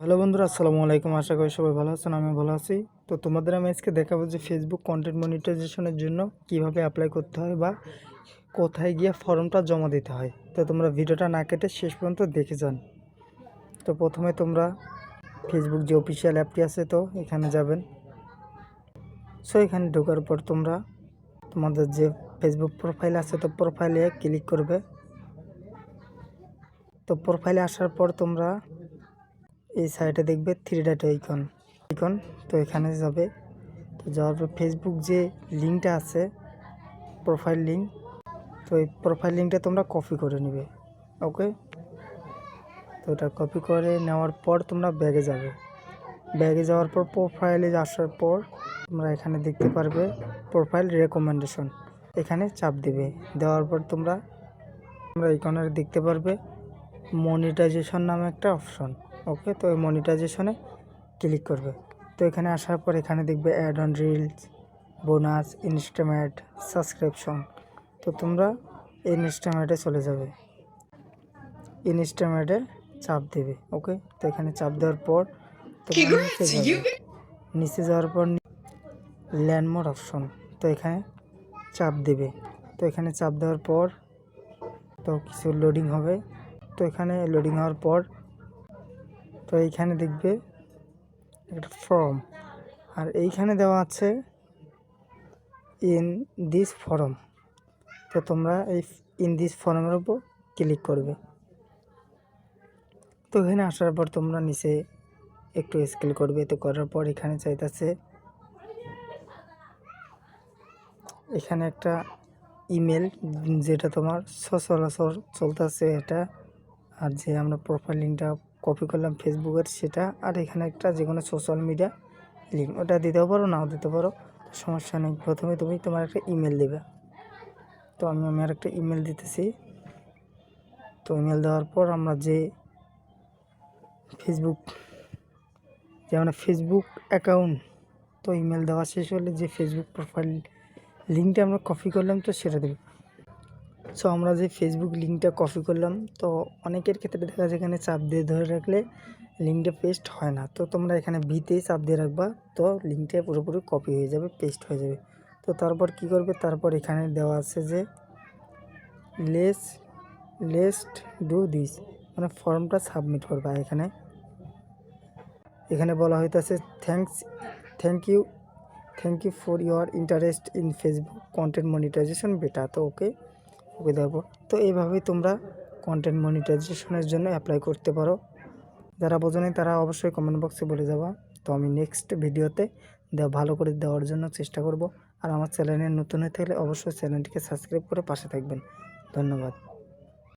Hello বন্ধুরা, আসসালামু আলাইকুম। আশা করি সবাই ভালো আছেন আমি ভালো আছি। তো তোমাদের আমি আজকে দেখাবো যে ফেসবুক কন্টেন্ট মনিটাইজেশনের জন্য কীভাবে অ্যাপ্লাই করতে হয় বা কোথায় গিয়ে ফর্মটা জমা দিতে হয়। তো তোমরা ভিডিওটা না কেটে শেষ পর্যন্ত দেখে যান। তো প্রথমে তোমরা ফেসবুক যে অফিসিয়াল অ্যাপটি আছে, তো এখানে যাবেন। সো এখানে ঢোকার পর তোমরা তোমাদের যে ফেসবুক প্রোফাইল আছে, তো প্রোফাইলে ক্লিক করবে। তো প্রোফাইলে আসার পর তোমরা এই সাইডে দেখবে থ্রি ডাট আইকন আইকন তো এখানে যাবে। তো যাওয়ার পর ফেসবুক যে লিঙ্কটা আছে প্রোফাইল লিঙ্ক তো এই প্রোফাইল লিঙ্কটা তোমরা কপি করে নেবে। ওকে তো এটা কপি করে নেওয়ার পর তোমরা ব্যাগে যাবে। ব্যাগে যাওয়ার পর প্রোফাইলে আসার পর তোমরা এখানে দেখতে পারবে প্রোফাইল রেকমেন্ডেশন এখানে চাপ দেবে। দেওয়ার পর তোমরা তোমরা এখানে দেখতে পারবে মনিটাইজেশন নামে একটা অপশন ওকে তো এই মনিটাইজেশনে ক্লিক করবে। তো এখানে আসার পর এখানে দেখবে add on reels bonus Instamate subscription তো তোমরা ইনস্টামেটে চলে যাবে। ইনস্টামেটে চাপ দেবে ওকে? তো এখানে চাপ দেওয়ার পর নিচে যাবে। নিচে যাওয়ার পর ল্যান্ডমোর অপশন তো এখানে চাপ দেবে। তো এখানে চাপ দেওয়ার পর তো কিছু লোডিং হবে। তো এখানে লোডিং হওয়ার পর তো এইখানে দেখবে একটা ফর্ম আর এইখানে দেওয়া আছে ইন দিস ফর্ম তো তোমরা এই ইন দিস ফর্মের উপর ক্লিক করবে। তো এখানে আসার পর তোমরা নিচে একটু স্কেল করবে। তো করার পর এখানে চাইতেছে এখানে একটা ইমেল যেটা তোমার সচরাচর চলতেছে এটা আর যে আমরা প্রোফাইল লিঙ্কটা কপি করলাম ফেসবুকের সেটা আর এখানে একটা যে কোনো সোশ্যাল মিডিয়া লিঙ্ক ওটা দিতেও পারো, নাও দিতে পারো সমস্যা নেই। প্রথমে তুমি তোমার একটা ইমেল দেবে। তো আমি আমার একটা ইমেল দিতেছি। তো ইমেল দেওয়ার পর আমরা যে ফেসবুক যে আমরা ফেসবুক অ্যাকাউন্ট তো ইমেল দেওয়া শেষ হলে যে ফেসবুক প্রোফাইল লিঙ্কটা আমরা কপি করলাম, তো সেটা দেবে। সো আমরা যে ফেসবুক লিঙ্কটা কপি করলাম, তো অনেকের ক্ষেত্রে দেখা যায় এখানে চাপ দিয়ে ধরে রাখলে লিঙ্কটা পেস্ট হয় না। তো তোমরা এখানে ভিতেই চাপ দিয়ে রাখবা, তো লিঙ্কটা পুরোপুরি কপি হয়ে যাবে পেস্ট হয়ে যাবে। তো তারপর কি করবে? তারপর এখানে দেওয়া আছে যে লেস লেস্ট ডু দিস মানে ফর্মটা সাবমিট করবা এখানে। এখানে বলা হইতেছে thanks thank you thank you for your interest in Facebook content monetization বেটা তো ওকে ওকে দেবো তো এইভাবেই তোমরা কন্টেন্ট মনিটাইজেশনের জন্য অ্যাপ্লাই করতে পারো। যারা বোঝেনি তারা অবশ্যই কমেন্ট বক্সে বলে যাবা। তো আমি নেক্সট ভিডিওতে দেওয়া ভালো করে দেওয়ার জন্য চেষ্টা করব। আর আমার চ্যানেলে নতুন হয়ে থাকলে অবশ্যই চ্যানেলটিকে সাবস্ক্রাইব করে পাশে থাকবেন। ধন্যবাদ।